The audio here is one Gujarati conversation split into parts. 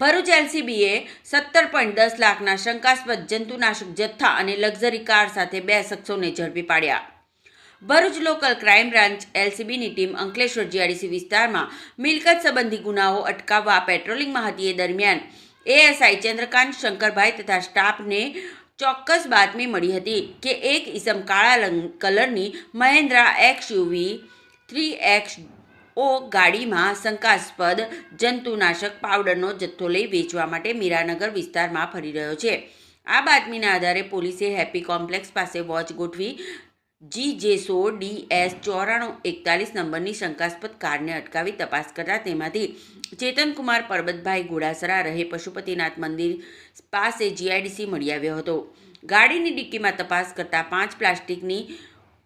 ભરૂચ એલસીબીએ સત્તર પોઈન્ટ દસ લાખના શંકાસ્પદ જંતુનાશક જથ્થા અને લક્ઝરી કાર સાથે બે શખ્સોને ઝડપી પાડ્યા. ભરૂચ લોકલ ક્રાઇમ બ્રાન્ચ એલસીબીની ટીમ અંકલેશ્વર જીઆરડીસી વિસ્તારમાં મિલકત સંબંધી ગુનાઓ અટકાવવા પેટ્રોલિંગમાં હતી. એ દરમિયાન એએસઆઈ ચંદ્રકાંત શંકરભાઈ તથા સ્ટાફને ચોક્કસ બાતમી મળી હતી કે એક ઇસમ કાળા કલરની Mahindra X UV three X O ગાડીમાં શંકાસ્પદ જંતુનાશક પાવડરનો જથ્થો લઈ વેચવા માટે મીરાનગર વિસ્તારમાં ફરી રહ્યો છે. આ બાતમીના આધારે પોલીસે હેપી કોમ્પ્લેક્સ પાસે વોચ ગોઠવી જી જે સો ડી એસ ચોરાણું એકતાલીસ નંબરની શંકાસ્પદ કારને અટકાવી તપાસ કરતા તેમાંથી ચેતનકુમાર પરબતભાઈ ઘોડાસરા રહે પશુપતિનાથ મંદિર પાસે જીઆઈડીસી મળી આવ્યો હતો. ગાડીની ડિક્કીમાં તપાસ કરતા પાંચ પ્લાસ્ટિકની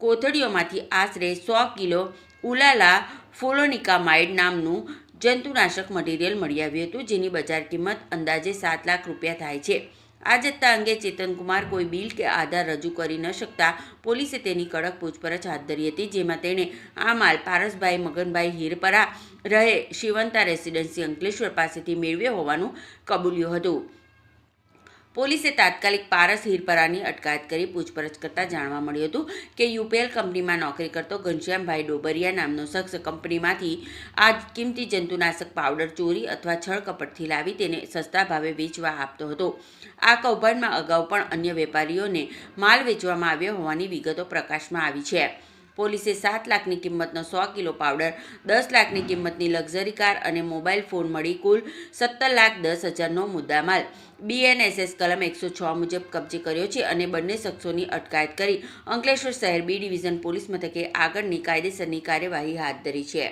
કોથળીઓમાંથી આશરે સો કિલો ઉલાલા ફોલોનિકામાઇડ નામનું જંતુનાશક મટીરિયલ મળી આવ્યું હતું, જેની બજાર કિંમત અંદાજે સાત લાખ રૂપિયા થાય છે. આ જથ્થા અંગે ચેતનકુમાર કોઈ બિલ કે આધાર રજૂ કરી ન શકતા પોલીસે તેની કડક પૂછપરછ હાથ ધરી હતી, જેમાં તેણે આ માલ પારસભાઈ મગનભાઈ હીરપરા રહે શિવંતા રેસિડેન્સી અંકલેશ્વર પાસેથી મેળવ્યો હોવાનું કબૂલ્યું હતું. પોલીસે તાત્કાલિક પારસ હીરપરાની અટકાયત કરી પૂછપરછ કરતા જાણવા મળ્યું હતું કે યુપીએલ કંપનીમાં નોકરી કરતો ઘનશ્યામભાઈ ડોબરિયા નામનો શખ્સ કંપનીમાંથી આ કિંમતી જંતુનાશક પાવડર ચોરી અથવા છળ કપટથી લાવી તેને સસ્તા ભાવે વેચવા આપતો હતો. આ કૌભાંડમાં અગાઉ પણ અન્ય વેપારીઓને માલ વેચવામાં આવ્યો હોવાની વિગતો પ્રકાશમાં આવી છે. પોલીસે સાત લાખની કિંમતનો સો કિલો પાવડર, દસ લાખની કિંમતની લક્ઝરી કાર અને મોબાઈલ ફોન મળી કુલ સત્તર લાખ દસ હજારનો મુદ્દામાલ. બીએનએસએસ કલમ એકસો છ મુજબ કબજે કર્યો છે અને બંને શખ્સોની અટકાયત કરી. અંકલેશ્વર શહેર બી ડિવિઝન પોલીસ મથકે આગળની કાયદેસરની કાર્યવાહી હાથ ધરી છે.